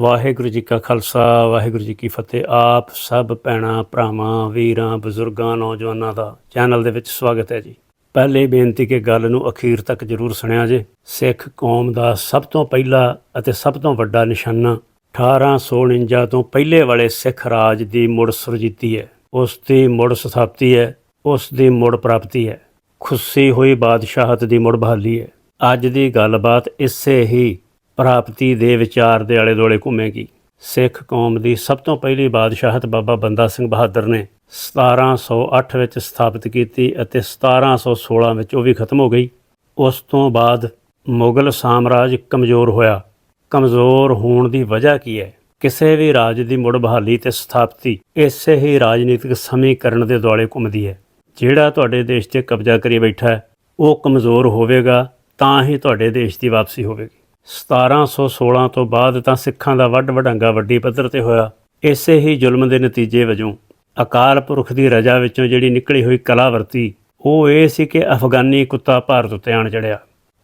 ਵਾਹਿਗੁਰੂ ਜੀ ਕਾ ਖਾਲਸਾ, ਵਾਹਿਗੁਰੂ ਜੀ ਕੀ ਫਤਿਹ। ਆਪ ਸਭ ਭੈਣਾਂ, ਭਰਾਵਾਂ, ਵੀਰਾਂ, ਬਜ਼ੁਰਗਾਂ, ਨੌਜਵਾਨਾਂ ਦਾ ਚੈਨਲ ਦੇ ਵਿੱਚ ਸਵਾਗਤ ਹੈ ਜੀ। ਪਹਿਲੇ ਬੇਨਤੀ ਕਿ ਗੱਲ ਨੂੰ ਅਖੀਰ ਤੱਕ ਜਰੂਰ ਸੁਣਿਆ ਜੇ। ਸਿੱਖ ਕੌਮ ਦਾ ਸਭ ਤੋਂ ਪਹਿਲਾ ਅਤੇ ਸਭ ਤੋਂ ਵੱਡਾ ਨਿਸ਼ਾਨਾ 1849 ਤੋਂ ਪਹਿਲੇ ਵਾਲੇ ਸਿੱਖ ਰਾਜ ਦੀ ਮੁੜ ਸੁਰਜੀਤੀ ਹੈ। ਉਸ ਦੀ ਮੁੜ ਸਥਾਪਤੀ ਹੈ, ਉਸ ਦੀ ਮੁੜ ਪ੍ਰਾਪਤੀ ਹੈ। ਖੁੱਸੀ ਹੋਈ ਬਾਦਸ਼ਾਹਤ ਦੀ ਮੁੜ ਬਹਾਲੀ ਹੈ। ਅੱਜ ਦੀ ਗੱਲਬਾਤ ਇਸੇ ਹੀ ਪ੍ਰਾਪਤੀ ਦੇ ਵਿਚਾਰ ਦੇ ਆਲੇ ਦੁਆਲੇ ਘੁੰਮੇਗੀ। ਸਿੱਖ ਕੌਮ ਦੀ ਸਭ ਤੋਂ ਪਹਿਲੀ ਬਾਦਸ਼ਾਹਤ ਬਾਬਾ ਬੰਦਾ ਸਿੰਘ ਬਹਾਦਰ ਨੇ 1708 ਵਿੱਚ ਸਥਾਪਿਤ ਕੀਤੀ ਅਤੇ 1716 ਵਿੱਚ ਉਹ ਵੀ ਖਤਮ ਹੋ ਗਈ। ਉਸ ਤੋਂ ਬਾਅਦ ਮੁਗਲ ਸਾਮਰਾਜ ਕਮਜ਼ੋਰ ਹੋਇਆ। ਕਮਜ਼ੋਰ ਹੋਣ ਦੀ ਵਜ੍ਹਾ ਕੀ ਹੈ? ਕਿਸੇ ਵੀ ਰਾਜ ਦੀ ਮੁੜ ਬਹਾਲੀ ਤੇ ਸਥਾਪਤੀ ਇਸੇ ਹੀ ਰਾਜਨੀਤਿਕ ਸਮੀਕਰਨ ਦੇ ਦੁਆਲੇ ਘੁੰਮਦੀ ਹੈ। ਜਿਹੜਾ ਤੁਹਾਡੇ ਦੇਸ਼ ਤੇ ਕਬਜ਼ਾ ਕਰੀ ਬੈਠਾ ਹੈ, ਉਹ ਕਮਜ਼ੋਰ ਹੋਵੇਗਾ, ਤਾਂ ਹੀ ਤੁਹਾਡੇ ਦੇਸ਼ ਦੀ ਵਾਪਸੀ ਹੋਵੇਗੀ। 1716 ਤੋਂ ਬਾਅਦ ਤਾਂ ਸਿੱਖਾਂ ਦਾ ਵੱਡ ਵਡੰਗਾ ਵੱਡੀ ਪੱਧਰ ਤੇ ਹੋਇਆ। ਇਸੇ ਹੀ ਜ਼ੁਲਮ ਦੇ ਨਤੀਜੇ ਵਜੋਂ ਅਕਾਲ ਪੁਰਖ ਦੀ ਰਜਾ ਵਿੱਚੋਂ ਜਿਹੜੀ ਨਿਕਲੀ ਹੋਈ ਕਲਾਵਰਤੀ ਉਹ ਇਹ ਸੀ ਕਿ ਅਫਗਾਨੀ ਕੁੱਤਾ ਭਾਰਤ ਉੱਤੇ ਆਣ ਚੜਿਆ।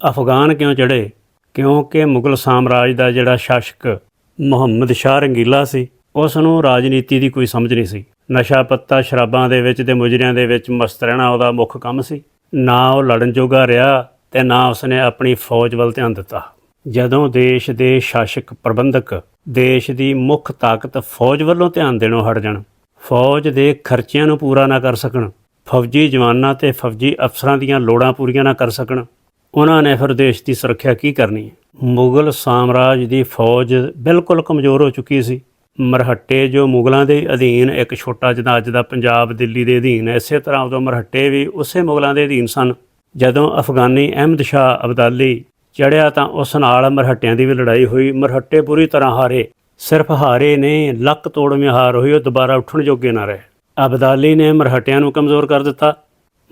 ਅਫਗਾਨ ਕਿਉਂ ਚੜੇ ਕਿਉਂਕਿ ਮੁਗਲ ਸਾਮਰਾਜ ਦਾ ਜਿਹੜਾ ਸ਼ਾਸਕ ਮੁਹੰਮਦ ਸ਼ਾਹ ਰੰਗੀਲਾ ਸੀ, ਉਸ ਨੂੰ ਰਾਜਨੀਤੀ ਦੀ ਕੋਈ ਸਮਝ ਨਹੀਂ ਸੀ। ਨਸ਼ਾ ਪੱਤਾ ਸ਼ਰਾਬਾਂ ਦੇ ਵਿੱਚ ਤੇ ਮੁਜਰਿਆਂ ਦੇ ਵਿੱਚ ਮਸਤ ਰਹਿਣਾ ਉਹਦਾ ਮੁੱਖ ਕੰਮ ਸੀ। ਨਾ ਉਹ ਲੜਨ ਜੋਗਾ ਰਿਹਾ ਤੇ ਨਾ ਉਸਨੇ ਆਪਣੀ ਫੌਜ ਵੱਲ ਧਿਆਨ ਦਿੱਤਾ। ਜਦੋਂ ਦੇਸ਼ ਦੇ ਸ਼ਾਸਕ ਪ੍ਰਬੰਧਕ ਦੇਸ਼ ਦੀ ਮੁੱਖ ਤਾਕਤ ਫੌਜ ਵੱਲੋਂ ਧਿਆਨ ਦੇਣੋਂ ਹਟ ਜਾਣ, ਫੌਜ ਦੇ ਖਰਚਿਆਂ ਨੂੰ ਪੂਰਾ ਨਾ ਕਰ ਸਕਣ, ਫੌਜੀ ਜਵਾਨਾਂ ਤੇ ਫੌਜੀ ਅਫਸਰਾਂ ਦੀਆਂ ਲੋੜਾਂ ਪੂਰੀਆਂ ਨਾ ਕਰ ਸਕਣ, ਉਹਨਾਂ ਨੇ ਫਿਰ ਦੇਸ਼ ਦੀ ਸੁਰੱਖਿਆ ਕੀ ਕਰਨੀ ਹੈ? ਮੁਗਲ ਸਾਮਰਾਜ ਦੀ ਫੌਜ ਬਿਲਕੁਲ ਕਮਜ਼ੋਰ ਹੋ ਚੁੱਕੀ ਸੀ। ਮਰਹੱਟੇ ਜੋ ਮੁਗਲਾਂ ਦੇ ਅਧੀਨ ਇੱਕ ਛੋਟਾ ਜਿਹਾ ਅੱਜ ਦਾ ਪੰਜਾਬ ਦਿੱਲੀ ਦੇ ਅਧੀਨ ਹੈ ਇਸੇ ਤਰ੍ਹਾਂ ਉਦੋਂ ਮਰਹੱਟੇ ਵੀ ਉਸੇ ਮੁਗਲਾਂ ਦੇ ਅਧੀਨ ਸਨ। ਜਦੋਂ ਅਫਗਾਨੀ ਅਹਿਮਦ ਸ਼ਾਹ ਅਬਦਾਲੀ ਚੜਿਆ ਤਾਂ ਉਸ ਨਾਲ ਮਰਹੱਟਿਆਂ ਦੀ ਵੀ ਲੜਾਈ ਹੋਈ। ਮਰਹੱਟੇ ਪੂਰੀ ਤਰ੍ਹਾਂ ਹਾਰੇ। ਸਿਰਫ ਹਾਰੇ ਨੇ, ਲੱਕ ਤੋੜਵੇਂ ਹਾਰ ਹੋਈ ਉਹ ਦੁਬਾਰਾ ਉੱਠਣ ਜੋਗੇ ਨਾ ਰਹੇ। ਅਬਦਾਲੀ ਨੇ ਮਰਹੱਟਿਆਂ ਨੂੰ ਕਮਜ਼ੋਰ ਕਰ ਦਿੱਤਾ,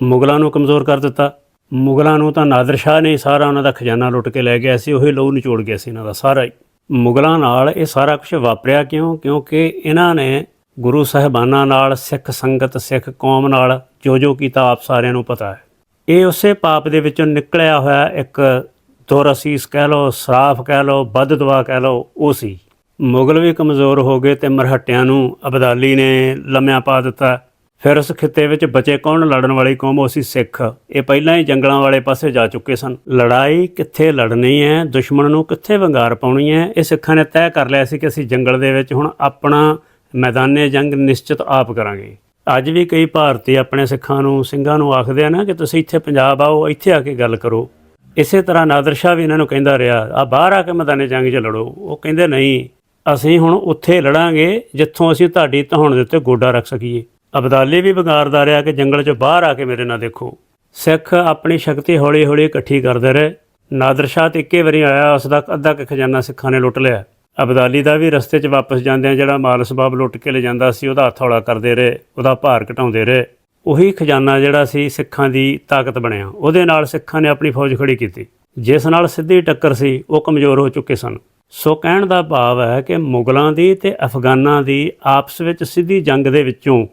ਮੁਗਲਾਂ ਨੂੰ ਕਮਜ਼ੋਰ ਕਰ ਦਿੱਤਾ। ਮੁਗਲਾਂ ਨੂੰ ਤਾਂ ਨਾਦਰ ਸ਼ਾਹ ਨੇ ਸਾਰਾ ਉਹਨਾਂ ਦਾ ਖਜ਼ਾਨਾ ਲੁੱਟ ਕੇ ਲੈ ਗਿਆ ਸੀ, ਉਹੀ ਲਹੂ ਨਿਚੋੜ ਗਿਆ ਸੀ ਇਹਨਾਂ ਦਾ ਸਾਰਾ ਹੀ। ਮੁਗਲਾਂ ਨਾਲ ਇਹ ਸਾਰਾ ਕੁਝ ਵਾਪਰਿਆ ਕਿਉਂ? ਕਿਉਂਕਿ ਇਹਨਾਂ ਨੇ ਗੁਰੂ ਸਾਹਿਬਾਨਾਂ ਨਾਲ, ਸਿੱਖ ਸੰਗਤ, ਸਿੱਖ ਕੌਮ ਨਾਲ ਜੋ ਜੋ ਕੀਤਾ ਆਪ ਸਾਰਿਆਂ ਨੂੰ ਪਤਾ ਹੈ। ਇਹ ਉਸੇ ਪਾਪ ਦੇ ਵਿੱਚੋਂ ਨਿਕਲਿਆ ਹੋਇਆ ਇੱਕ ਦੁਰਅਸੀਸ ਕਹਿ ਲਓ, ਸਾਫ਼ ਕਹਿ ਲਓ ਬਦਦੁਆ ਕਹਿ ਲਓ, ਉਹ ਸੀ। ਮੁਗਲ ਵੀ ਕਮਜ਼ੋਰ ਹੋ ਗਏ ਤੇ ਮਰਹੱਟਿਆਂ ਨੂੰ ਅਬਦਾਲੀ ਨੇ ਲੰਮਿਆਂ ਪਾ ਦਿੱਤਾ। ਫਿਰ ਉਸ ਖਿੱਤੇ ਵਿੱਚ ਬਚੇ ਕੌਣ? ਲੜਨ ਵਾਲੀ ਕੌਮ, ਉਹ ਸੀ ਸਿੱਖ। ਇਹ ਪਹਿਲਾਂ ਹੀ ਜੰਗਲਾਂ ਵਾਲੇ ਪਾਸੇ ਜਾ ਚੁੱਕੇ ਸਨ। ਲੜਾਈ ਕਿੱਥੇ ਲੜਨੀ ਹੈ? ਦੁਸ਼ਮਣ ਨੂੰ ਕਿੱਥੇ ਵੰਗਾਰ ਪਾਉਣੀ ਹੈ? ਇਹ ਸਿੱਖਾਂ ਨੇ ਤੈਅ ਕਰ ਲਿਆ ਸੀ ਕਿ ਅਸੀਂ ਜੰਗਲ ਦੇ ਵਿੱਚ ਹੁਣ ਆਪਣਾ ਮੈਦਾਨੇ ਜੰਗ ਨਿਸ਼ਚਿਤ ਆਪ ਕਰਾਂਗੇ। ਅੱਜ ਵੀ ਕਈ ਭਾਰਤੀ ਆਪਣੇ ਸਿੱਖਾਂ ਨੂੰ, ਸਿੰਘਾਂ ਨੂੰ ਆਖਦੇ ਆ ਨਾ ਕਿ ਤੁਸੀਂ ਇੱਥੇ ਪੰਜਾਬ ਆਓ, ਇੱਥੇ ਆ ਕੇ ਗੱਲ ਕਰੋ। ਇਸੇ ਤਰ੍ਹਾਂ ਨਾਦਰ ਸ਼ਾਹ ਵੀ ਇਹਨਾਂ ਨੂੰ ਕਹਿੰਦਾ ਰਿਹਾ, ਆ ਬਾਹਰ ਆ ਕੇ ਮੈਦਾਨੇ ਜੰਗ 'ਚ ਲੜੋ। ਉਹ ਕਹਿੰਦੇ, ਨਹੀਂ, ਅਸੀਂ ਹੁਣ ਉੱਥੇ ਲੜਾਂਗੇ ਜਿੱਥੋਂ ਅਸੀਂ ਤੁਹਾਡੀ ਧੌਣ ਦੇ ਉੱਤੇ ਗੋਡਾ ਰੱਖ ਸਕੀਏ। ਅਬਦਾਲੀ ਵੀ ਵਿਗਾਰਦਾ ਰਿਹਾ ਕਿ ਜੰਗਲ 'ਚ ਬਾਹਰ ਆ ਕੇ ਮੇਰੇ ਨਾਲ ਦੇਖੋ। ਸਿੱਖ ਆਪਣੀ ਸ਼ਕਤੀ ਹੌਲੀ-ਹੌਲੀ ਇਕੱਠੀ ਕਰਦੇ ਰਹੇ। ਨਾਦਰ ਸ਼ਾਹ ਤੇ ਇੱਕੇ ਵਾਰੀ ਆਇਆ, ਉਸ ਦਾ ਅੱਧਾ ਕੁ ਖਜ਼ਾਨਾ ਸਿੱਖਾਂ ਨੇ ਲੁੱਟ ਲਿਆ। ਅਬਦਾਲੀ ਦਾ ਵੀ ਰਸਤੇ 'ਚ ਵਾਪਸ ਜਾਂਦਿਆਂ ਜਿਹੜਾ ਮਾਲਸ ਬਾਬ ਲੁੱਟ ਕੇ ਲੈ ਜਾਂਦਾ ਸੀ, ਉਹਦਾ ਹੱਥ ਹੌਲਾ ਕਰਦੇ ਰਹੇ, ਉਹਦਾ ਭਾਰ ਘਟਾਉਂਦੇ ਰਹੇ। ਉਹੀ ਖਜ਼ਾਨਾ ਜਿਹੜਾ ਸੀ ਸਿੱਖਾਂ ਦੀ ਤਾਕਤ ਬਣਿਆ। ਉਹਦੇ ਨਾਲ ਸਿੱਖਾਂ ਨੇ ਆਪਣੀ ਫੌਜ ਖੜੀ ਕੀਤੀ। ਜਿਸ ਨਾਲ ਸਿੱਧੀ ਟੱਕਰ ਸੀ, ਉਹ ਕਮਜ਼ੋਰ ਹੋ ਚੁੱਕੇ ਸਨ। ਸੋ ਕਹਿਣ ਦਾ ਭਾਵ ਹੈ ਕਿ ਮੁਗਲਾਂ ਦੀ ਤੇ ਅਫਗਾਨਾਂ ਦੀ ਆਪਸ ਵਿੱਚ ਸਿੱਧੀ ਜੰਗ ਦੇ ਵਿੱਚੋਂ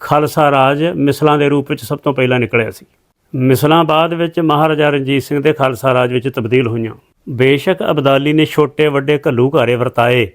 ਖਾਲਸਾ ਰਾਜ ਮਿਸਲਾਂ ਦੇ ਰੂਪ ਵਿੱਚ ਸਭ ਤੋਂ ਪਹਿਲਾਂ ਨਿਕਲਿਆ ਸੀ। ਮਿਸਲਾਂ ਬਾਅਦ ਵਿੱਚ ਮਹਾਰਾਜਾ ਰਣਜੀਤ ਸਿੰਘ ਦੇ ਖਾਲਸਾ ਰਾਜ ਵਿੱਚ ਤਬਦੀਲ ਹੋਈਆਂ। ਬੇਸ਼ੱਕ ਅਬਦਾਲੀ ਨੇ ਛੋਟੇ ਵੱਡੇ ਘੱਲੂ ਘਾਰੇ ਵਰਤਾਏ।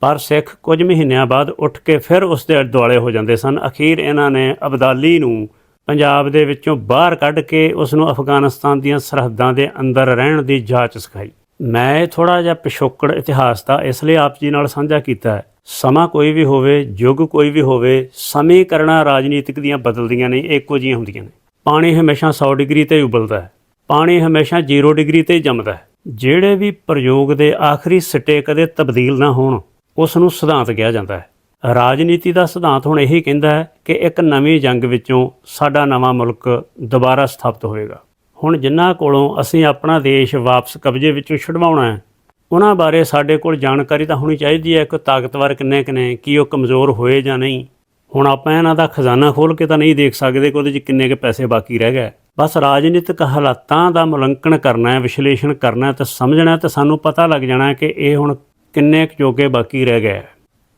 ਪਰ ਸਿੱਖ ਕੁਝ ਮਹੀਨਿਆਂ ਬਾਅਦ ਉੱਠ ਕੇ ਫਿਰ ਉਸ ਦੇ ਦੁਆਲੇ ਹੋ ਜਾਂਦੇ ਸਨ। ਅਖੀਰ ਇਹਨਾਂ ਨੇ ਅਬਦਾਲੀ ਨੂੰ ਪੰਜਾਬ ਦੇ ਵਿੱਚੋਂ ਬਾਹਰ ਕੱਢ ਕੇ ਉਸ ਨੂੰ ਅਫਗਾਨਿਸਤਾਨ ਦੀਆਂ ਸਰਹੱਦਾਂ ਦੇ ਅੰਦਰ ਰਹਿਣ ਦੀ ਜਾਚ ਸਿਖਾਈ। ਮੈਂ ਥੋੜਾ ਜਿਹਾ ਪਿਛੋਕੜ ਇਤਿਹਾਸ ਦਾ ਇਸ ਲਈ ਆਪ ਜੀ ਨਾਲ ਸਾਂਝਾ ਕੀਤਾ ਹੈ। ਸਮਾਂ ਕੋਈ ਵੀ ਹੋਵੇ, ਯੁੱਗ ਕੋਈ ਵੀ ਹੋਵੇ ਸਮੀਕਰਨਾਂ ਰਾਜਨੀਤਿਕ ਦੀਆਂ ਬਦਲਦੀਆਂ ਨਹੀਂ ਇੱਕੋ ਜਿਹੀਆਂ ਹੁੰਦੀਆਂ ਨੇ। ਪਾਣੀ ਹਮੇਸ਼ਾ 100 ਡਿਗਰੀ ਤੇ ਉਬਲਦਾ ਹੈ। ਪਾਣੀ ਹਮੇਸ਼ਾ 0 ਡਿਗਰੀ ਤੇ ਜੰਮਦਾ ਹੈ। ਜਿਹੜੇ ਵੀ ਪ੍ਰਯੋਗ ਦੇ ਆਖਰੀ ਸਿੱਟੇ ਕਦੇ ਤਬਦੀਲ ਨਾ ਹੋਣ ਉਸ ਨੂੰ ਸਿਧਾਂਤ ਕਿਹਾ ਜਾਂਦਾ ਹੈ। ਰਾਜਨੀਤੀ ਦਾ ਸਿਧਾਂਤ ਹੁਣ ਇਹੀ ਕਹਿੰਦਾ ਹੈ ਕਿ ਇੱਕ ਨਵੀਂ ਜੰਗ ਵਿੱਚੋਂ ਸਾਡਾ ਨਵਾਂ ਮੁਲਕ ਦੁਬਾਰਾ ਸਥਾਪਿਤ ਹੋਏਗਾ ਹੁਣ ਜਿਨ੍ਹਾਂ ਕੋਲੋਂ ਅਸੀਂ ਆਪਣਾ ਦੇਸ਼ ਵਾਪਸ ਕਬਜ਼ੇ ਵਿੱਚੋਂ ਛੁਡਵਾਉਣਾ ਹੈ, ਉਹਨਾਂ ਬਾਰੇ ਸਾਡੇ ਕੋਲ ਜਾਣਕਾਰੀ ਤਾਂ ਹੋਣੀ ਚਾਹੀਦੀ ਹੈ ਕਿ ਤਾਕਤਵਰ ਕਿੰਨੇ ਕਿੰਨੇ ਕੀ ਉਹ ਕਮਜ਼ੋਰ ਹੋਏ ਜਾਂ ਨਹੀਂ। ਹੁਣ ਆਪਾਂ ਇਹਨਾਂ ਦਾ ਖਜ਼ਾਨਾ ਖੋਲ ਕੇ ਤਾਂ ਨਹੀਂ ਦੇਖ ਸਕਦੇ ਕਿ ਉਹਦੇ 'ਚ ਕਿੰਨੇ ਕੁ ਪੈਸੇ ਬਾਕੀ ਰਹਿ ਗਏ। ਬਸ ਰਾਜਨੀਤਿਕ ਹਾਲਾਤਾਂ ਦਾ ਮੁਲੰਕਣ ਕਰਨਾ ਹੈ, ਵਿਸ਼ਲੇਸ਼ਣ ਕਰਨਾ ਹੈ ਤੇ ਸਮਝਣਾ ਹੈ ਤੇ ਸਾਨੂੰ ਪਤਾ ਲੱਗ ਜਾਣਾ ਹੈ ਕਿ ਇਹ ਹੁਣ ਕਿੰਨੇ ਕੁ ਜੋਗੇ ਬਾਕੀ ਰਹਿ ਗਏ।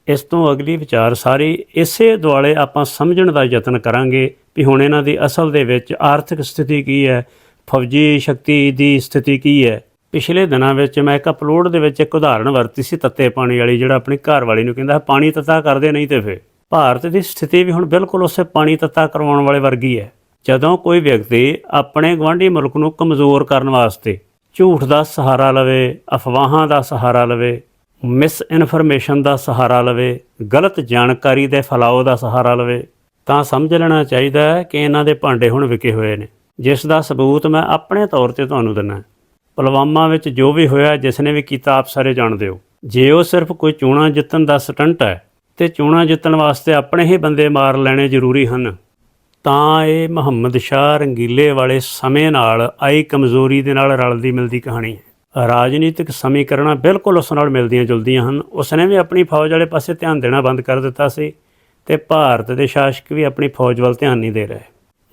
ਇਸ ਤੋਂ ਅਗਲੀ ਵਿਚਾਰ ਸਾਰੀ ਇਸੇ ਦੁਆਲੇ ਆਪਾਂ ਸਮਝਣ ਦਾ ਯਤਨ ਕਰਾਂਗੇ ਵੀ ਹੁਣ ਇਹਨਾਂ ਦੀ ਅਸਲ ਦੇ ਵਿੱਚ ਆਰਥਿਕ ਸਥਿਤੀ ਕੀ ਹੈ, ਫੌਜੀ ਸ਼ਕਤੀ ਦੀ ਸਥਿਤੀ ਕੀ ਹੈ। ਪਿਛਲੇ ਦਿਨਾਂ ਵਿੱਚ ਮੈਂ ਇੱਕ ਅਪਲੋਡ ਦੇ ਵਿੱਚ ਇੱਕ ਉਦਾਹਰਣ ਵਰਤੀ ਸੀ ਤੱਤੇ ਪਾਣੀ ਵਾਲੀ, ਜਿਹੜਾ ਆਪਣੀ ਘਰ ਵਾਲੀ ਨੂੰ ਕਹਿੰਦਾ, ਪਾਣੀ ਤੱਤਾ ਕਰਦੇ ਨਹੀਂ ਤੇ ਫੇ ਭਾਰਤ ਦੀ ਸਥਿਤੀ ਵੀ ਹੁਣ ਬਿਲਕੁਲ ਉਸੇ ਪਾਣੀ ਤੱਤਾ ਕਰਵਾਉਣ ਵਾਲੇ ਵਰਗੀ ਹੈ। ਜਦੋਂ ਕੋਈ ਵਿਅਕਤੀ ਆਪਣੇ ਗਵਾਂਢੀ ਮੁਲਕ ਨੂੰ ਕਮਜ਼ੋਰ ਕਰਨ ਵਾਸਤੇ ਝੂਠ ਦਾ ਸਹਾਰਾ ਲਵੇ, ਅਫਵਾਹਾਂ ਦਾ ਸਹਾਰਾ ਲਵੇ ਮਿਸ ਇਨਫੋਰਮੇਸ਼ਨ ਦਾ ਸਹਾਰਾ ਲਵੇ, ਗਲਤ ਜਾਣਕਾਰੀ ਦੇ ਫੈਲਾਓ ਦਾ ਸਹਾਰਾ ਲਵੇ, ਤਾਂ ਸਮਝ ਲੈਣਾ ਚਾਹੀਦਾ ਹੈ ਕਿ ਇਹਨਾਂ ਦੇ ਭਾਂਡੇ ਹੁਣ ਵਿਕੇ ਹੋਏ ਨੇ। ਜਿਸ ਦਾ ਸਬੂਤ ਮੈਂ ਆਪਣੇ ਤੌਰ ਤੇ ਤੁਹਾਨੂੰ ਦਿੰਨਾ ਪੁਲਵਾਮਾ ਵਿੱਚ ਜੋ ਵੀ ਹੋਇਆ, ਜਿਸ ਨੇ ਵੀ ਕੀਤਾ, ਆਪ ਸਾਰੇ ਜਾਣਦੇ ਹੋ। ਜੇ ਉਹ ਸਿਰਫ ਕੋਈ ਚੋਣਾਂ ਜਿੱਤਣ ਦਾ ਸਟੰਟ ਹੈ, ਤੇ ਚੋਣਾਂ ਜਿੱਤਣ ਵਾਸਤੇ ਆਪਣੇ ਹੀ ਬੰਦੇ ਮਾਰ ਲੈਣੇ ਜ਼ਰੂਰੀ ਹਨ। ਤਾਂ ਇਹ ਮੁਹੰਮਦ ਸ਼ਾਹ ਰੰਗੀਲੇ ਵਾਲੇ ਸਮੇਂ ਨਾਲ ਆਈ ਕਮਜ਼ੋਰੀ ਦੇ ਨਾਲ ਰਲਦੀ ਮਿਲਦੀ ਕਹਾਣੀ ਹੈ। ਰਾਜਨੀਤਿਕ ਸਮੀਕਰਨਾਂ ਬਿਲਕੁਲ ਉਸ ਨਾਲ ਮਿਲਦੀਆਂ ਜੁਲਦੀਆਂ ਹਨ। ਉਸ ਨੇ ਵੀ ਆਪਣੀ ਫੌਜ ਵਾਲੇ ਪਾਸੇ ਧਿਆਨ ਦੇਣਾ ਬੰਦ ਕਰ ਦਿੱਤਾ ਸੀ ਤੇ ਭਾਰਤ ਦੇ ਸ਼ਾਸਕ ਵੀ ਆਪਣੀ ਫੌਜ ਵੱਲ ਧਿਆਨ ਨਹੀਂ ਦੇ ਰਹੇ।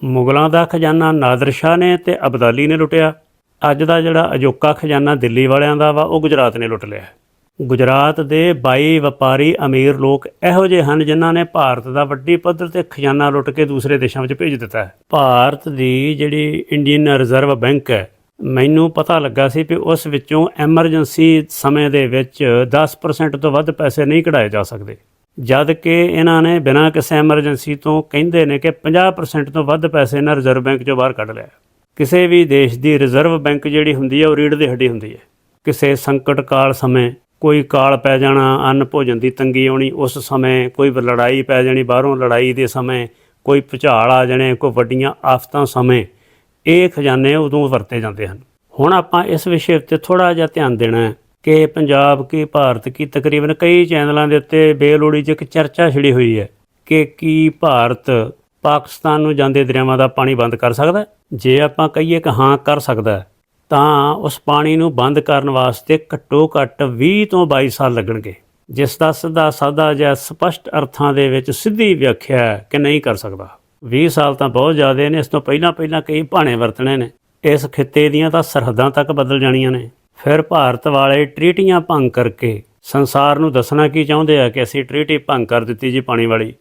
ਮੁਗਲਾਂ ਦਾ ਖਜ਼ਾਨਾ ਨਾਦਰ ਸ਼ਾਹ ਨੇ ਤੇ ਅਬਦਾਲੀ ਨੇ ਲੁੱਟਿਆ। ਅੱਜ ਦਾ ਜਿਹੜਾ ਅਜੋਕਾ ਖਜ਼ਾਨਾ ਦਿੱਲੀ ਵਾਲਿਆਂ ਦਾ ਵਾ, ਉਹ ਗੁਜਰਾਤ ਨੇ ਲੁੱਟ ਲਿਆ। ਗੁਜਰਾਤ ਦੇ 22 ਵਪਾਰੀ ਅਮੀਰ ਲੋਕ ਇਹੋ ਜਿਹੇ ਹਨ ਜਿਨ੍ਹਾਂ ਨੇ ਭਾਰਤ ਦਾ ਵੱਡੀ ਪੱਧਰ ਤੇ ਖਜ਼ਾਨਾ ਲੁੱਟ ਕੇ ਦੂਸਰੇ ਦੇਸ਼ਾਂ ਵਿੱਚ ਭੇਜ ਦਿੱਤਾ ਹੈ। ਭਾਰਤ ਦੀ ਜਿਹੜੀ ਇੰਡੀਅਨ ਰਿਜ਼ਰਵ ਬੈਂਕ ਹੈ ਮੈਨੂੰ ਪਤਾ ਲੱਗਾ ਸੀ ਕਿ ਉਸ ਵਿੱਚੋਂ ਐਮਰਜੈਂਸੀ ਸਮੇਂ ਦੇ ਵਿੱਚ 10% ਤੋਂ ਵੱਧ ਪੈਸੇ ਨਹੀਂ ਕਢਾਏ ਜਾ ਸਕਦੇ। ਜਦ ਕਿ ਇਹਨਾਂ ਨੇ ਬਿਨਾਂ ਕਿਸੇ ਐਮਰਜੈਂਸੀ ਤੋਂ ਕਹਿੰਦੇ ਨੇ ਕਿ 50% ਤੋਂ ਵੱਧ ਪੈਸੇ ਇਹਨਾਂ ਰਿਜ਼ਰਵ ਬੈਂਕ ਚੋਂ ਬਾਹਰ ਕੱਢ ਲਿਆ। ਕਿਸੇ ਵੀ ਦੇਸ਼ ਦੀ ਰਿਜ਼ਰਵ ਬੈਂਕ ਜਿਹੜੀ ਹੁੰਦੀ ਹੈ, ਉਹ ਰੀੜ ਦੀ ਹੱਡੀ ਹੁੰਦੀ ਹੈ। ਕਿਸੇ ਸੰਕਟ ਕਾਲ ਸਮੇਂ ਕੋਈ ਕਾਲ ਪੈ ਜਾਣਾ, ਅੰਨ ਭੋਜਨ ਦੀ ਤੰਗੀ ਆਉਣੀ, ਉਸ ਸਮੇਂ ਕੋਈ ਲੜਾਈ ਪੈ ਜਾਣੀ, ਬਾਹਰੋਂ ਲੜਾਈ ਦੇ ਸਮੇਂ ਕੋਈ ਭੁਚਾਲ ਆ ਜਾਣੇ, ਕੋਈ ਵੱਡੀਆਂ ਆਫਤਾਂ ਸਮੇਂ ਇਹ ਖਜ਼ਾਨੇ ਉਦੋਂ ਵਰਤੇ ਜਾਂਦੇ ਹਨ। ਹੁਣ ਆਪਾਂ ਇਸ ਵਿਸ਼ੇ ਉੱਤੇ ਥੋੜਾ ਜਿਹਾ ਧਿਆਨ ਦੇਣਾ ਹੈ ਕਿ ਪੰਜਾਬ, ਕੀ ਭਾਰਤ, ਕੀ ਤਕਰੀਬਨ ਕਈ ਚੈਨਲਾਂ ਦੇ ਉੱਤੇ ਬੇਲੋੜੀ ਜਿਹੀ ਇੱਕ ਚਰਚਾ ਛਿੜੀ ਹੋਈ ਹੈ ਕਿ ਕੀ ਭਾਰਤ ਪਾਕਿਸਤਾਨ ਨੂੰ ਜਾਂਦੇ ਦਰਿਆਵਾਂ ਦਾ ਪਾਣੀ ਬੰਦ ਕਰ ਸਕਦਾ ਜੇ ਆਪਾਂ ਕਹੀਏ ਕਿ ਹਾਂ, ਕਰ ਸਕਦਾ ਤਾਂ ਉਸ ਪਾਣੀ ਨੂੰ ਬੰਦ ਕਰਨ ਵਾਸਤੇ ਘੱਟੋ ਘੱਟ 20 ਤੋਂ 22 ਸਾਲ ਲੱਗਣਗੇ, ਜਿਸ ਦਾ ਸਿੱਧਾ ਸਾਦਾ ਜਾਂ ਸਪਸ਼ਟ ਅਰਥਾਂ ਦੇ ਵਿੱਚ ਸਿੱਧੀ ਵਿਆਖਿਆ ਹੈ ਕਿ ਨਹੀਂ ਕਰ ਸਕਦਾ। 20 ਸਾਲ ਤਾਂ ਬਹੁਤ ਜ਼ਿਆਦਾ ਨੇ, ਇਸ ਤੋਂ ਪਹਿਲਾਂ ਪਹਿਲਾਂ ਕਈ ਭਾਣੇ ਵਰਤਣੇ ਨੇ। ਇਸ ਖਿੱਤੇ ਦੀਆਂ ਤਾਂ ਸਰਹੱਦਾਂ ਤੱਕ ਬਦਲ ਜਾਣੀਆਂ ਨੇ। ਫਿਰ ਭਾਰਤ ਵਾਲੇ ਟ੍ਰੀਟੀਆਂ ਭੰਗ ਕਰਕੇ ਸੰਸਾਰ ਨੂੰ ਦੱਸਣਾ ਕੀ ਚਾਹੁੰਦੇ ਆ ਕਿ ਅਸੀਂ ਟ੍ਰੀਟੀ ਭੰਗ ਕਰ ਦਿੱਤੀ ਜੀ ਪਾਣੀ ਵਾਲੀ?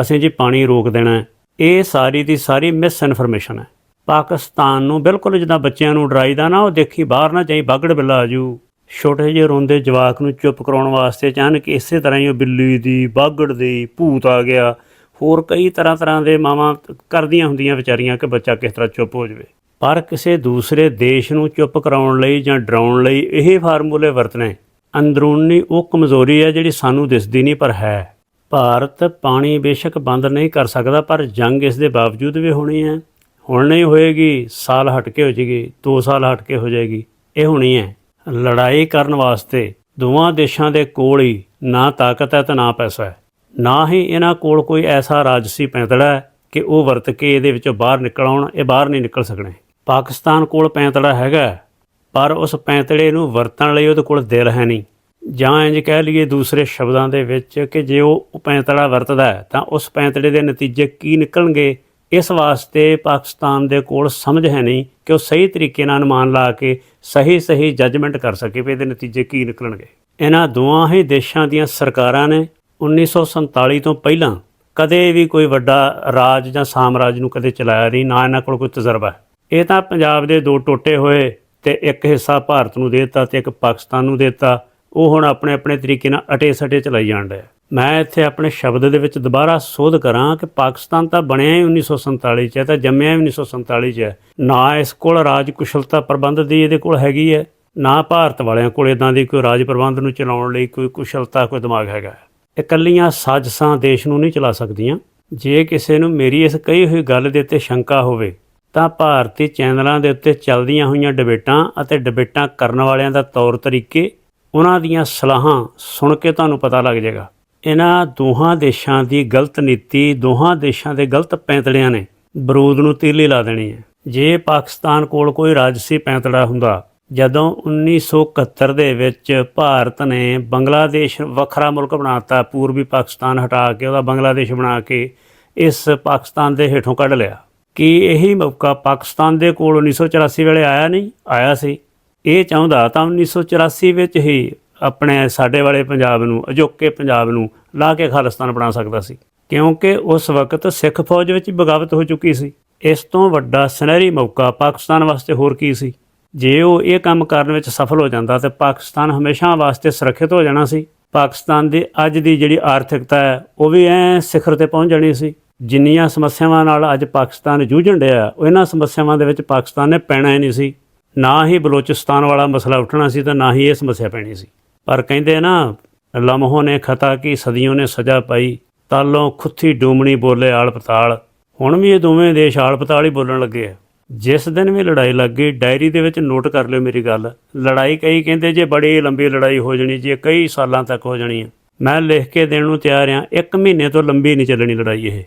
ਅਸੀਂ ਜੀ ਪਾਣੀ ਰੋਕ ਦੇਣਾ ਇਹ ਸਾਰੀ ਦੀ ਸਾਰੀ ਮਿਸ ਇਨਫੋਰਮੇਸ਼ਨ ਹੈ। ਪਾਕਿਸਤਾਨ ਨੂੰ ਬਿਲਕੁਲ ਜਿੱਦਾਂ ਬੱਚਿਆਂ ਨੂੰ ਡਰਾਈਦਾ ਨਾ, ਉਹ ਦੇਖੀ ਬਾਹਰ ਨਾ ਜਾਈ, ਬਾਗੜ ਬਿੱਲਾ ਆਜੂ ਛੋਟੇ ਜਿਹੇ ਰੋਂਦੇ ਜਵਾਕ ਨੂੰ ਚੁੱਪ ਕਰਾਉਣ ਵਾਸਤੇ ਅਚਾਨਕ ਇਸੇ ਤਰ੍ਹਾਂ ਹੀ ਉਹ ਬਿੱਲੀ ਦੀ, ਬਾਗੜ ਦੀ ਭੂਤ ਆ ਗਿਆ। ਹੋਰ ਕਈ ਤਰ੍ਹਾਂ ਤਰ੍ਹਾਂ ਦੇ ਮਾਵਾਂ ਕਰਦੀਆਂ ਹੁੰਦੀਆਂ ਵਿਚਾਰੀਆਂ ਕਿ ਬੱਚਾ ਕਿਸ ਤਰ੍ਹਾਂ ਚੁੱਪ ਹੋ ਜਾਵੇ। ਪਰ ਕਿਸੇ ਦੂਸਰੇ ਦੇਸ਼ ਨੂੰ ਚੁੱਪ ਕਰਾਉਣ ਲਈ ਜਾਂ ਡਰਾਉਣ ਲਈ ਇਹ ਫਾਰਮੂਲੇ ਵਰਤਣੇ ਅੰਦਰੂਨੀ ਉਹ ਕਮਜ਼ੋਰੀ ਹੈ ਜਿਹੜੀ ਸਾਨੂੰ ਦਿਸਦੀ ਨਹੀਂ ਪਰ ਹੈ। ਭਾਰਤ ਪਾਣੀ ਬੇਸ਼ੱਕ ਬੰਦ ਨਹੀਂ ਕਰ ਸਕਦਾ ਪਰ ਜੰਗ ਇਸ ਦੇ ਬਾਵਜੂਦ ਵੀ ਹੋਣੀ ਹੈ। ਹੁਣ ਨਹੀਂ ਹੋਏਗੀ, ਸਾਲ ਹਟ ਕੇ ਹੋ ਜਾਏਗੀ 2 ਸਾਲ ਹਟ ਕੇ ਹੋ ਜਾਏਗੀ, ਇਹ ਹੋਣੀ ਹੈ। ਲੜਾਈ ਕਰਨ ਵਾਸਤੇ ਦੋਵਾਂ ਦੇਸ਼ਾਂ ਦੇ ਕੋਲ ਹੀ ਨਾ ਤਾਕਤ ਹੈ ਤੇ ਨਾ ਪੈਸਾ ਹੈ। ਨਾ ਹੀ ਇਹਨਾਂ ਕੋਲ ਕੋਈ ਐਸਾ ਰਾਜਸੀ ਪੈਂਤੜਾ ਹੈ ਕਿ ਉਹ ਵਰਤ ਕੇ ਇਹਦੇ ਵਿੱਚੋਂ ਬਾਹਰ ਨਿਕਲ ਆਉਣ, ਇਹ ਬਾਹਰ ਨਹੀਂ ਨਿਕਲ ਸਕਣੇ। ਪਾਕਿਸਤਾਨ ਕੋਲ ਪੈਂਤੜਾ ਹੈਗਾ ਪਰ ਉਸ ਪੈਂਤੜੇ ਨੂੰ ਵਰਤਣ ਲਈ ਉਹਦੇ ਕੋਲ ਦਿਲ ਹੈ ਨਹੀਂ। ਜਾਂ ਇੰਜ ਕਹਿ ਲਈਏ ਦੂਸਰੇ ਸ਼ਬਦਾਂ ਦੇ ਵਿੱਚ ਕਿ ਜੇ ਉਹ ਪੈਂਤੜਾ ਵਰਤਦਾ ਹੈ, ਤਾਂ ਉਸ ਪੈਂਤੜੇ ਦੇ ਨਤੀਜੇ ਕੀ ਨਿਕਲਣਗੇ? ਇਸ ਵਾਸਤੇ ਪਾਕਿਸਤਾਨ ਦੇ ਕੋਲ ਸਮਝ ਹੈ ਨਹੀਂ ਕਿ ਉਹ ਸਹੀ ਤਰੀਕੇ ਨਾਲ ਅਨੁਮਾਨ ਲਾ ਕੇ ਸਹੀ ਸਹੀ ਜੱਜਮੈਂਟ ਕਰ ਸਕੇ ਵੀ ਇਹਦੇ ਨਤੀਜੇ ਕੀ ਨਿਕਲਣਗੇ। ਇਹਨਾਂ ਦੋਵਾਂ ਹੀ ਦੇਸ਼ਾਂ ਦੀਆਂ ਸਰਕਾਰਾਂ ਨੇ 1947 ਤੋਂ ਪਹਿਲਾਂ ਕਦੇ ਵੀ ਕੋਈ ਵੱਡਾ ਰਾਜ ਜਾਂ ਸਾਮਰਾਜ ਨੂੰ ਕਦੇ ਚਲਾਇਆ ਨਹੀਂ, ਨਾ ਇਹਨਾਂ ਕੋਲ ਕੋਈ ਤਜਰਬਾ ਇਹ ਤਾਂ ਪੰਜਾਬ ਦੇ ਦੋ ਟੋਟੇ ਹੋਏ ਤੇ ਇੱਕ ਹਿੱਸਾ ਭਾਰਤ ਨੂੰ ਦੇਤਾ ਤੇ ਇੱਕ ਪਾਕਿਸਤਾਨ ਨੂੰ ਦੇਤਾ। ਉਹ ਹੁਣ ਆਪਣੇ ਆਪਣੇ ਤਰੀਕੇ ਨਾਲ ਅਟੇ ਸਟੇ ਚਲਾਈ ਜਾਣ ਰਿਹਾ ਮੈਂ ਇੱਥੇ ਆਪਣੇ ਸ਼ਬਦ ਦੇ ਵਿੱਚ ਦੁਬਾਰਾ ਸੋਧ ਕਰਾਂ ਕਿ ਪਾਕਿਸਤਾਨ ਤਾਂ ਬਣਿਆ ਹੀ 1947 ਚ ਹੈ, ਤਾਂ ਜੰਮਿਆ ਹੀ 1947 ਚ ਹੈ। ਨਾ ਇਸ ਕੋਲ ਰਾਜ ਕੁਸ਼ਲਤਾ ਪ੍ਰਬੰਧ ਦੀ ਇਹਦੇ ਕੋਲ ਹੈਗੀ ਹੈ, ਨਾ ਭਾਰਤ ਵਾਲਿਆਂ ਕੋਲ ਇਦਾਂ ਦੀ ਕੋਈ ਰਾਜ ਪ੍ਰਬੰਧ ਨੂੰ ਚਲਾਉਣ ਲਈ ਕੋਈ ਕੁਸ਼ਲਤਾ, ਕੋਈ ਦਿਮਾਗ ਹੈਗਾ ਇਕੱਲੀਆਂ ਸਾਜ਼ਸਾਂ ਦੇਸ਼ ਨੂੰ ਨਹੀਂ ਚਲਾ ਸਕਦੀਆਂ। ਜੇ ਕਿਸੇ ਨੂੰ ਮੇਰੀ ਇਸ ਕਹੀ ਹੋਈ ਗੱਲ ਦੇ ਉੱਤੇ ਸ਼ੰਕਾ ਹੋਵੇ, ਤਾਂ ਭਾਰਤੀ ਚੈਨਲਾਂ ਦੇ ਉੱਤੇ ਚੱਲਦੀਆਂ ਹੋਈਆਂ ਡਿਬੇਟਾਂ ਅਤੇ ਡਿਬੇਟਾਂ ਕਰਨ ਵਾਲਿਆਂ ਦਾ ਤੌਰ ਤਰੀਕੇ, ਉਹਨਾਂ ਦੀਆਂ ਸਲਾਹਾਂ ਸੁਣ ਕੇ ਤੁਹਾਨੂੰ ਪਤਾ ਲੱਗ ਜਾਏਗਾ। ਇਹਨਾਂ ਦੋਹਾਂ ਦੇਸ਼ਾਂ ਦੀ ਗਲਤ ਨੀਤੀ, ਦੋਹਾਂ ਦੇਸ਼ਾਂ ਦੇ ਗਲਤ ਪੈਂਤੜਿਆਂ ਨੇ ਬਰੂਦ ਨੂੰ ਤੀਲੀ ਲਾ ਦੇਣੀ ਹੈ। ਜੇ ਪਾਕਿਸਤਾਨ ਕੋਲ ਕੋਈ ਰਾਜਸੀ ਪੈਂਤੜਾ ਹੁੰਦਾ ਜਦੋਂ 1971 ਦੇ ਵਿੱਚ ਭਾਰਤ ਨੇ ਬੰਗਲਾਦੇਸ਼ ਵੱਖਰਾ ਮੁਲਕ ਬਣਾਤਾ, ਪੂਰਬੀ ਪਾਕਿਸਤਾਨ ਹਟਾ ਕੇ, ਉਹਦਾ ਬੰਗਲਾਦੇਸ਼ ਬਣਾ ਕੇ ਇਸ ਪਾਕਿਸਤਾਨ ਦੇ ਹੇਠੋਂ ਕੱਢ ਲਿਆ। ਕਿ ਇਹੀ ਮੌਕਾ ਪਾਕਿਸਤਾਨ ਦੇ ਕੋਲ 1984 ਵੇਲੇ ਆਇਆ ਨਹੀਂ? ਆਇਆ ਸੀ। ਇਹ ਚਾਹੁੰਦਾ ਤਾਂ 1984 ਵਿੱਚ ਹੀ ਆਪਣੇ ਸਾਡੇ ਵਾਲੇ ਪੰਜਾਬ ਨੂੰ, ਅਜੋਕੇ ਪੰਜਾਬ ਨੂੰ ਲਾ ਕੇ ਖਾਲਿਸਤਾਨ ਬਣਾ ਸਕਦਾ ਸੀ। ਕਿਉਂਕਿ ਉਸ ਵਕਤ ਸਿੱਖ ਫੌਜ ਵਿੱਚ ਬਗਾਵਤ ਹੋ ਚੁੱਕੀ ਸੀ। ਇਸ ਤੋਂ ਵੱਡਾ ਸੁਨਹਿਰੀ ਮੌਕਾ ਪਾਕਿਸਤਾਨ ਵਾਸਤੇ ਹੋਰ ਕੀ ਸੀ? ਜੇ ਉਹ ਇਹ ਕੰਮ ਕਰਨ ਵਿੱਚ ਸਫਲ ਹੋ ਜਾਂਦਾ ਤੇ ਪਾਕਿਸਤਾਨ ਹਮੇਸ਼ਾ ਵਾਸਤੇ ਸੁਰੱਖਿਅਤ ਹੋ ਜਾਣਾ ਸੀ। ਪਾਕਿਸਤਾਨ ਦੀ ਅੱਜ ਦੀ ਜਿਹੜੀ ਆਰਥਿਕਤਾ ਹੈ, ਉਹ ਵੀ ਐ ਸਿਖਰ ਤੇ ਪਹੁੰਚ ਜਾਣੀ ਸੀ। ਜਿੰਨੀਆਂ ਸਮੱਸਿਆਵਾਂ ਨਾਲ ਅੱਜ ਪਾਕਿਸਤਾਨ ਜੂਝਣ ਡਿਆ, ਉਹਨਾਂ ਸਮੱਸਿਆਵਾਂ ਦੇ ਵਿੱਚ ਪਾਕਿਸਤਾਨ ਨੇ ਪੈਣਾ ਹੀ ਨਹੀਂ ਸੀ। ਨਾ ਹੀ ਬਲੋਚਿਸਤਾਨ ਵਾਲਾ ਮਸਲਾ ਉੱਠਣਾ ਸੀ ਤਾਂ ਨਾ ਹੀ ਇਹ ਸਮੱਸਿਆ ਪੈਣੀ ਸੀ। ਪਰ ਕਹਿੰਦੇ ਨਾ, ਲਮਹੋਂ ਨੇ ਖਤਾ ਕੀ, ਸਦੀਆਂ ਨੇ ਸਜ਼ਾ ਪਾਈ, ਤਾਲੋਂ ਖੁੱਥੀ ਡੂਮਣੀ ਬੋਲੇ ਆਲ ਪਤਾਲ ਹੁਣ ਵੀ ਇਹ ਦੋਵੇਂ ਦੇਸ਼ ਆਲ ਪਤਾਲ ਹੀ ਬੋਲਣ ਲੱਗੇ ਆ। ਜਿਸ ਦਿਨ ਵੀ ਲੜਾਈ ਲੱਗ ਗਈ ਡਾਇਰੀ ਦੇ ਵਿੱਚ ਨੋਟ ਕਰ ਲਿਓ ਮੇਰੀ ਗੱਲ। ਲੜਾਈ ਕਈ ਕਹਿੰਦੇ ਜੇ ਬੜੀ ਲੰਬੀ ਲੜਾਈ ਹੋ ਜਾਣੀ, ਜੇ ਕਈ ਸਾਲਾਂ ਤੱਕ ਹੋ ਜਾਣੀ ਹੈ ਮੈਂ ਲਿਖ ਕੇ ਦੇਣ ਨੂੰ ਤਿਆਰ ਹਾਂ ਇੱਕ ਮਹੀਨੇ ਤੋਂ ਲੰਬੀ ਨਹੀਂ ਚੱਲਣੀ ਲੜਾਈ ਇਹ।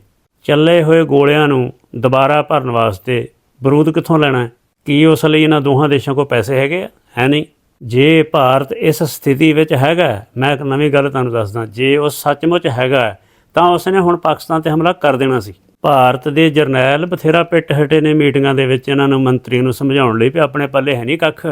ਚੱਲੇ ਹੋਏ ਗੋਲਿਆਂ ਨੂੰ ਦੁਬਾਰਾ ਭਰਨ ਵਾਸਤੇ ਬਰੂਦ ਕਿੱਥੋਂ ਲੈਣਾ ਹੈ? ਕੀ ਉਸ ਲਈ ਇਹਨਾਂ ਦੋਹਾਂ ਦੇਸ਼ਾਂ ਕੋਲ ਪੈਸੇ ਹੈਗੇ ਆ? ਹੈ ਨਹੀਂ। ਜੇ ਭਾਰਤ ਇਸ ਸਥਿਤੀ ਵਿੱਚ ਹੈਗਾ ਮੈਂ ਇੱਕ ਨਵੀਂ ਗੱਲ ਤੁਹਾਨੂੰ ਦੱਸਦਾ, ਜੇ ਉਹ ਸੱਚਮੁੱਚ ਹੈਗਾ ਤਾਂ ਉਸਨੇ ਹੁਣ ਪਾਕਿਸਤਾਨ ਤੇ ਹਮਲਾ ਕਰ ਦੇਣਾ ਸੀ। ਭਾਰਤ ਦੇ ਜਰਨੈਲ ਬਥੇਰਾ ਪਿੱਟ ਹਟੇ ਨੇ ਮੀਟਿੰਗਾਂ ਦੇ ਵਿੱਚ ਇਹਨਾਂ ਨੂੰ ਮੰਤਰੀ ਨੂੰ ਸਮਝਾਉਣ ਲਈ, ਵੀ ਆਪਣੇ ਪੱਲੇ ਹੈ ਨਹੀਂ ਕੱਖ।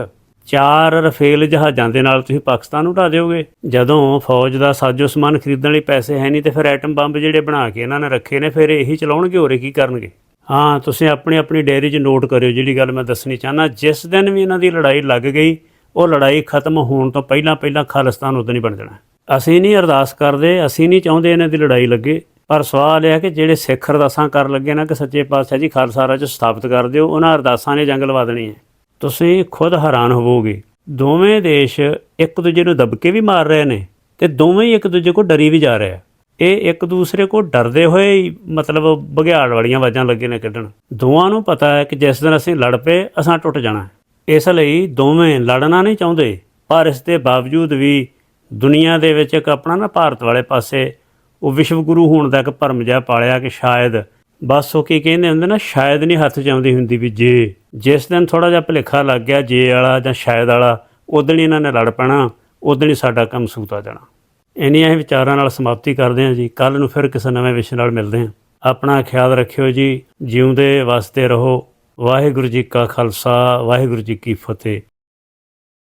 ਚਾਰ ਰਫੇਲ ਜਹਾਜ਼ਾਂ ਦੇ ਨਾਲ ਤੁਸੀਂ ਪਾਕਿਸਤਾਨ ਨੂੰ ਢਾ ਦਿਓਗੇ। ਜਦੋਂ ਫੌਜ ਦਾ ਸਾਜੋ ਸਮਾਨ ਖਰੀਦਣ ਲਈ ਪੈਸੇ ਹੈ ਨਹੀਂ ਤੇ ਫਿਰ ਐਟਮ ਬੰਬ ਜਿਹੜੇ ਬਣਾ ਕੇ ਇਹਨਾਂ ਨੇ ਰੱਖੇ ਨੇ, ਫਿਰ ਇਹੀ ਚਲਾਉਣਗੇ, ਹੋਰੇ ਕੀ ਕਰਨਗੇ? ਹਾਂ, ਤੁਸੀਂ ਆਪਣੀ ਆਪਣੀ ਡਾਇਰੀ 'ਚ ਨੋਟ ਕਰਿਓ, ਜਿਹੜੀ ਗੱਲ ਮੈਂ ਦੱਸਣੀ ਚਾਹਨਾ ਜਿਸ ਦਿਨ ਵੀ ਇਹਨਾਂ ਦੀ ਲੜਾਈ ਲੱਗ ਗਈ, ਉਹ ਲੜਾਈ ਖਤਮ ਹੋਣ ਤੋਂ ਪਹਿਲਾਂ ਪਹਿਲਾਂ ਖਾਲਿਸਤਾਨ ਉਦੋਂ ਹੀ ਬਣ ਜਾਣਾ। ਅਸੀਂ ਨਹੀਂ ਅਰਦਾਸ ਕਰਦੇ, ਅਸੀਂ ਨਹੀਂ ਚਾਹੁੰਦੇ ਇਹਨਾਂ ਦੀ ਲੜਾਈ ਲੱਗੇ। ਪਰ ਸਵਾਲ ਇਹ ਹੈ ਕਿ ਜਿਹੜੇ ਸਿੱਖ ਅਰਦਾਸਾਂ ਕਰਨ ਲੱਗੇ ਨਾ, ਕਿ ਸੱਚੇ ਪਾਤਸ਼ਾਹ ਜੀ ਖਾਲਸਾ ਰਾਜ ਸਥਾਪਿਤ ਕਰ ਦਿਓ, ਉਹਨਾਂ ਅਰਦਾਸਾਂ ਨੇ ਜੰਗ ਲਵਾ ਦੇਣੀ ਹੈ। ਤੁਸੀਂ ਖੁਦ ਹੈਰਾਨ ਹੋਵੋਗੇ, ਦੋਵੇਂ ਦੇਸ਼ ਇੱਕ ਦੂਜੇ ਨੂੰ ਦਬਕੇ ਵੀ ਮਾਰ ਰਹੇ ਨੇ ਤੇ ਦੋਵੇਂ ਹੀ ਇੱਕ ਦੂਜੇ ਕੋ ਡਰੀ ਵੀ ਜਾ ਰਹੇ ਆ। ਇਹ ਇੱਕ ਦੂਸਰੇ ਕੋ ਡਰਦੇ ਹੋਏ ਹੀ ਮਤਲਬ ਬਘਿਆੜ ਵਾਲੀਆਂ ਆਵਾਜ਼ਾਂ ਲੱਗੇ ਨੇ ਕੱਢਣ। ਦੋਵਾਂ ਨੂੰ ਪਤਾ ਹੈ ਕਿ ਜਿਸ ਦਿਨ ਅਸੀਂ ਲੜ ਪਏ, ਅਸਾਂ ਟੁੱਟ ਜਾਣਾ ਇਸ ਲਈ ਦੋਵੇਂ ਲੜਨਾ ਨਹੀਂ ਚਾਹੁੰਦੇ, ਪਰ ਇਸ ਦੇ ਬਾਵਜੂਦ ਵੀ ਦੁਨੀਆ ਦੇ ਵਿੱਚ ਇੱਕ ਆਪਣਾ ਨਾ ਭਾਰਤ ਵਾਲੇ ਪਾਸੇ ਉਹ ਵਿਸ਼ਵ ਗੁਰੂ ਹੋਣ ਦਾ ਇੱਕ ਭਰਮ ਜਿਹਾ ਪਾਲਿਆ ਕਿ ਸ਼ਾਇਦ, ਬਸ ਉਹ ਕੀ ਕਹਿੰਦੇ ਹੁੰਦੇ ਨਾ, ਸ਼ਾਇਦ ਨਹੀਂ ਹੱਥ 'ਚ ਆਉਂਦੀ ਹੁੰਦੀ ਵੀ ਜੇ, ਜਿਸ ਦਿਨ ਥੋੜਾ ਜਿਹਾ ਭੁਲੇਖਾ ਲੱਗ ਗਿਆ ਜੇ ਵਾਲਾ ਜਾਂ ਸ਼ਾਇਦ ਵਾਲਾ ਉਦੋਂ ਹੀ ਇਹਨਾਂ ਨੇ ਲੜ ਪੈਣਾ ਉਦੋਂ ਹੀ ਸਾਡਾ ਕੰਮ ਸੂਤਾ ਜਾਣਾ। ਇੰਨੀਆਂ ਹੀ ਵਿਚਾਰਾਂ ਨਾਲ ਸਮਾਪਤੀ ਕਰਦੇ ਹਾਂ ਜੀ। ਕੱਲ ਨੂੰ ਫਿਰ ਕਿਸੇ ਨਵੇਂ ਵਿਸ਼ੇ ਨਾਲ ਮਿਲਦੇ ਹਾਂ। ਆਪਣਾ ਖਿਆਲ ਰੱਖਿਓ ਜੀ। ਜਿਉਂਦੇ, ਵਸਦੇ ਰਹੋ। ਵਾਹਿਗੁਰੂ ਜੀ ਕਾ ਖਾਲਸਾ, ਵਾਹਿਗੁਰੂ ਜੀ ਕੀ ਫਤਿਹ।